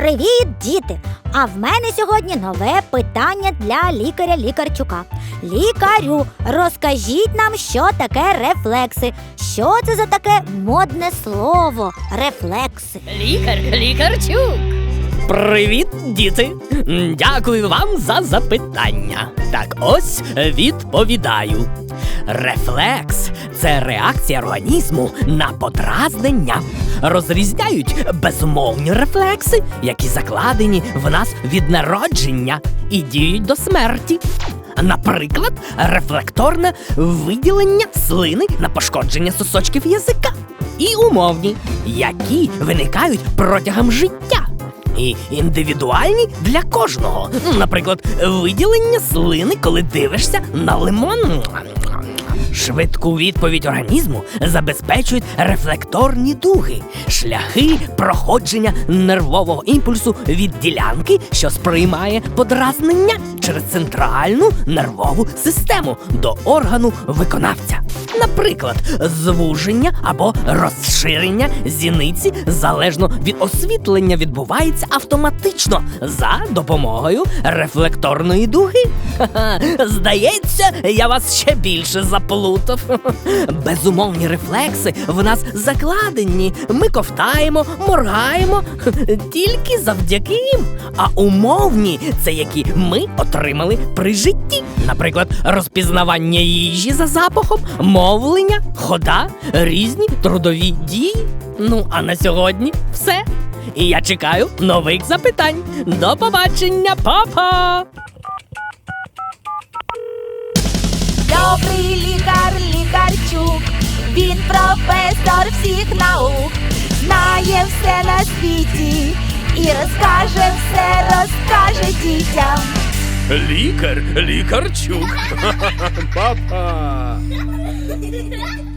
Привіт, діти! А в мене сьогодні нове питання для лікаря лікарчука. Лікарю, розкажіть нам, що таке рефлекси. Що це за таке модне слово? Рефлекси. Лікар, лікарчук. Привіт, діти! Дякую вам за запитання. Так, ось відповідаю. Рефлекс це реакція організму на подразнення. Розрізняють безумовні рефлекси, які закладені в нас від народження і діють до смерті. Наприклад, рефлекторне виділення слини на пошкодження сосочків язика. І умовні, які виникають протягом життя. І індивідуальні для кожного. Наприклад, виділення слини, коли дивишся на лимон. Швидку відповідь організму забезпечують рефлекторні дуги, шляхи проходження нервового імпульсу від ділянки, що сприймає подразнення через центральну нервову систему до органу виконавця. Наприклад, звуження або розширення зіниці залежно від освітлення відбувається автоматично за допомогою рефлекторної дуги. Ха-ха, Здається, я вас ще більше заплутав. Безумовні рефлекси в нас закладені. Ми ковтаємо, моргаємо тільки завдяки їм. А умовні це які ми отримали при житті. Наприклад, розпізнавання їжі за запахом, мовлення, хода, різні трудові дії. Ну, а на сьогодні все. І я чекаю нових запитань. До побачення, папа! Добрий лікар, лікарчук, він професор всіх наук, знає все на світі і розкаже все, розкаже дітям. Лікар, лікарчук. Папа. Ha ha ha ha!